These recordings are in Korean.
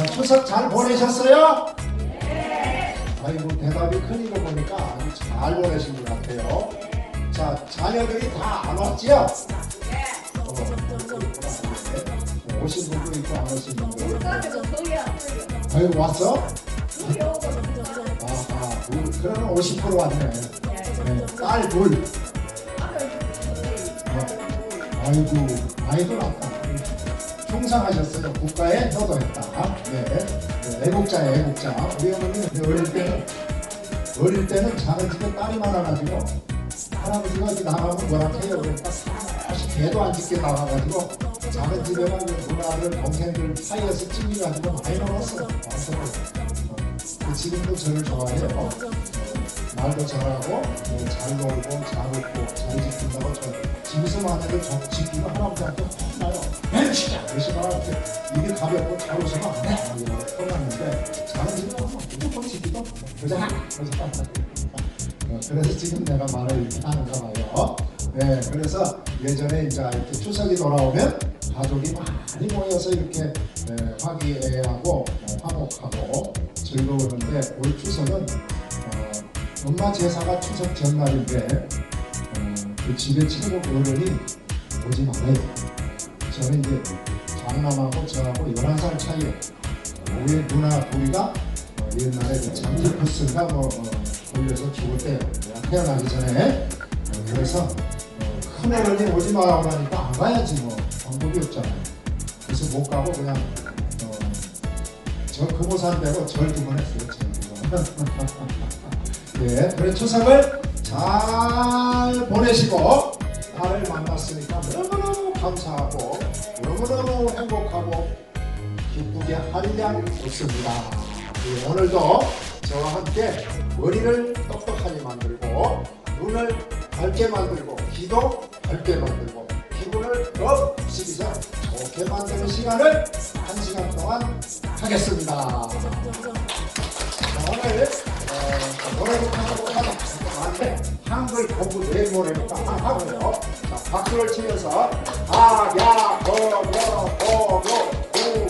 자, 추석 잘 보내셨어요? 네. 아이고 대답이 큰이거 보니까 잘 보내신 것 같아요. 자, 자녀들이 다 안 왔지요? 네. 어, 오신 분도 있고 안 오신 분도 있고. 아유 왔어? 아하, 둘, 그러면 50% 왔네. 네, 딸 둘. 어, 아이고, 아이고 낫다. 충성하셨어요. 국가에 효도했다. 네, 네, 애국자예 애국자. 우리 어머니 어릴 때는 어릴 때는 작은 집에 딸이 많아가지고 할아버지가 나가면 뭐라 해요. 그러니까 사실 개도 안 짖게 나가가지고 작은 집에만 그 누나들 동생들 사이에서 찔려가지고 많이 먹었어요. 그 지금도 저를 좋아해요. 말도 잘하고 뭐잘 놀고 잘 웃고 잘 지킨다고 저 해도 저 지키고 할아버지한테 혼나요. 이렇게 입이 가볍고 잘 웃으면 안 돼. 막 이러고 혼났는데 집에 가면 무조건 그러잖아. 그래서 어, 그래서 지금 내가 말을 이렇게 하는가 봐요. 네, 그래서 예전에 이제 이렇게 추석이 돌아오면 가족이 많이 모여서 이렇게 네, 화기애애하고 어, 화목하고 즐거웠는데 올 추석은 어, 엄마 제사가 추석 전날인데 어, 그 집에 친구 어른이 오지 말아요. 저는 이제 장남하고 저하고 11살 차이에요. 우리 누나 둘이가 어, 옛날에 그 잠기푸스가 뭐 어, 걸려서 죽을 때 태어나기 전에 어, 그래서 어, 큰 어른이 오지 말라고 하니까 안 가야지 뭐 방법이 없잖아요. 그래서 못 가고 그냥 어, 저 금호산 대로 절두 번 했어요. 절두 번. 예, 그래 추석을 잘 보내시고 딸을 만났으니까 너무너무 감사하고 너무너무 행복하고 기쁘게 하리냐 좋습니다. 예, 오늘도 저와 함께 머리를 똑똑하게 만들고 눈을 밝게 만들고 귀도 밝게 만들고 기분을 더 시기자 좋게 만드는 시간을 한 시간 하고요. 자, 박수를 치면서 아 야 거 여 거여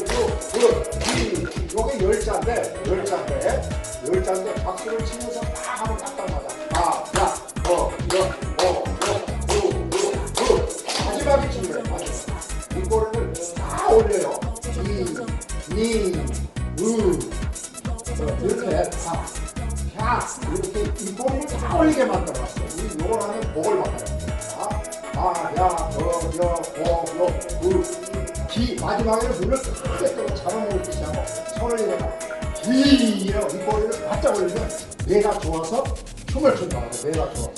구구구이 요게 열 자인데 열 자인데 열 자인데 박수를 치면서 딱 하면 딱딱 맞아. 아 야 거 여 거여 구구 구 마지막에 중요해 마지막. 이 꼬리를 다 올려요. 이, 니, 으, 어, 이렇게 다, 야, 이렇게 이 꼬리를 다 올리게 만들어놨어. 이 요걸 하면 복을 받아요. 자, 아, 야, 거, 여, 고, 요, 으, 기. 마지막에는 크게 뜨고 잡아먹을 듯이 하고 손을 이래가 기, 이러고 이 꼬리를 바짝 올리면 뇌가 좋아서 춤을 춘다. 뇌가 좋아서.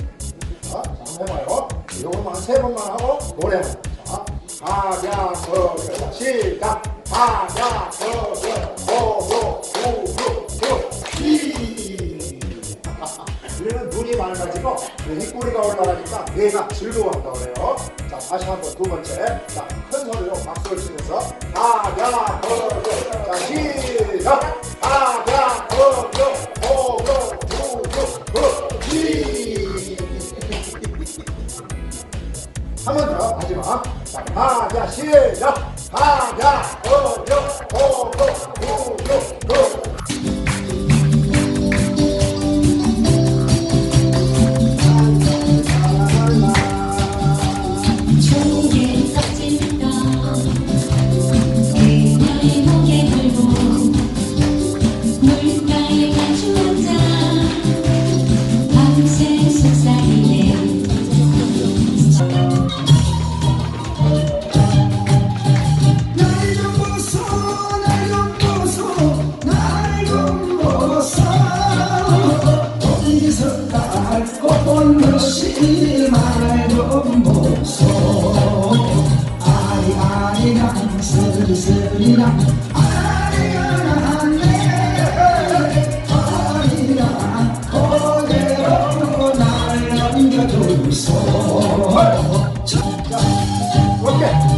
자, 한번 해봐요. 요것만 세 번만 하고 노래만. 자, 하야, 거, 여, 시작. 하야, 거, 여, 고, 요, 구, 우리는 눈이 맑아지고 이 꼬리가 올라가니까 뇌가 즐거워한다 그래요. 자, 다시 한번 두 번째. 자, 큰 소리로 박수를 치면서 하야, 거, 요. 자, 시작. 하야, 거, 요, 고, 요, 구, 구, 구, 기. 한번 더 마지막 자 하자 시작 하자 어여 오고 구구 Yeah.